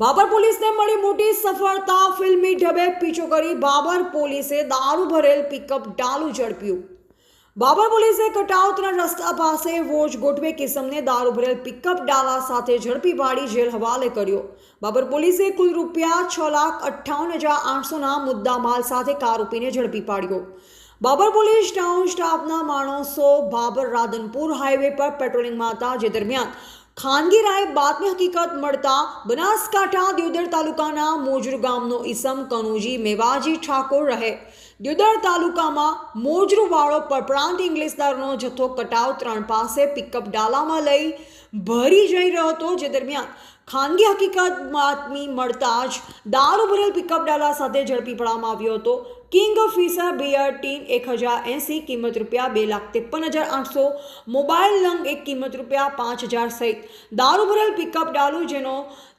બાબર પોલીસને મળી મોટી સફળતા. ફિલ્મી ઢબે પીછો કરી બાબર પોલીસે દારૂ ભરેલ પિકઅપ ડાલુ ઝડપ્યું. બાબર પોલીસે કટાવતના રસ્તા પાસે વોચ ગોઠવે કિસમને દારૂ ભરેલ પિકઅપ ડાલા સાથે ઝડપી પાડી જેલ હવાલે કર્યો. બાબર પોલીસે કુલ રૂપિયા છ લાખ અઠ્ઠાવન હજાર આઠસોના મુદ્દા માલ સાથે આરોપીને ઝડપી પાડ્યો. બાબર પોલીસ ટાઉન સ્ટાફના માણસો બાબર રાધનપુર હાઈવે પર પેટ્રોલિંગમાં હતા જે દરમિયાન ખાનગી રાય બાતમી હકીકત મળતા બનાસકાંઠા દ્યોદર તાલુકાના મોજર ગામનો ઈસમ કનુજી મેવાજી ઠાકોર રહે. દ્યોદર તાલુકામાં મોજરૂવાળો પરપ્રાંત ઇંગ્લિશદારનો જથ્થો કટાવ ત્રણ પાસે પિકઅપ ડાલામાં લઈ ભરી જઈ રહ્યો હતો. જે દરમિયાન ખાનગી હકીકતમાંથી મળતા જ દારૂ ભરેલ પિકઅપ ડાલા સાથે ઝડપી પડવામાં આવ્યો હતો. કિંગ ફિશર બિયર ટીન એક હજાર એંસી, કિંમત રૂપિયા બે લાખ ત્રેપન હજાર આઠસો મોબાઈલ લંગ એક કિંમત રૂપિયા પાંચ હજાર સહિત. દારૂ ભરેલ પિકઅપ ડાલુ જેનો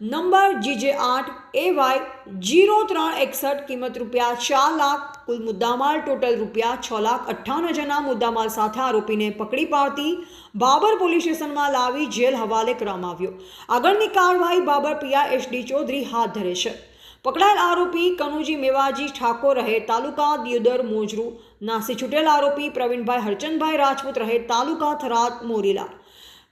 નંબર જીજે આઠ એ વાય જીરો ત્રણ એકસઠ, કિંમત રૂપિયા ચાર લાખ કુલ મુદ્દામાલ ટોટલ રૂપિયા છ લાખ અઠ્ઠાવન હજારના મુદ્દામાલ સાથે આરોપીને પકડી પાડતી બાબર પોલીસ સ્ટેશનમાં લાવી જેલ હવાલે કરવામાં આવ્યો. આગળની કાર્યવાહી બાબર પિયા એસડી ચૌધરી હાથ ધરે છે. પકડાયેલ આરોપી કનુજી મેવાજી ઠાકોર રહે તાલુકા દિયોદર મોજરૂ. નાસી છૂટેલ આરોપી પ્રવીણભાઈ હરચંદભાઈ રાજપૂત રહે તાલુકા થરાદ મોરીલા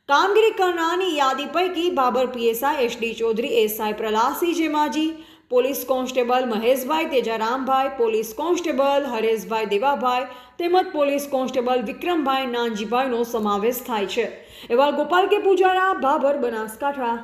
કામગીરી કરનારની યાદી પૈકી Babar PSI SD Chaudhari SI Pralasi Jemaji police constable Maheshbhai Tejarambhai, police constable Hareshbhai Devabhai તેમજ પોલીસ કોન્સ્ટેબલ વિક્રમભાઈ નાનજીભાઈનો સમાવેશ થાય છે. એવા ગોપાલ કે પૂજારા, ભાભર બનાસકાંઠા.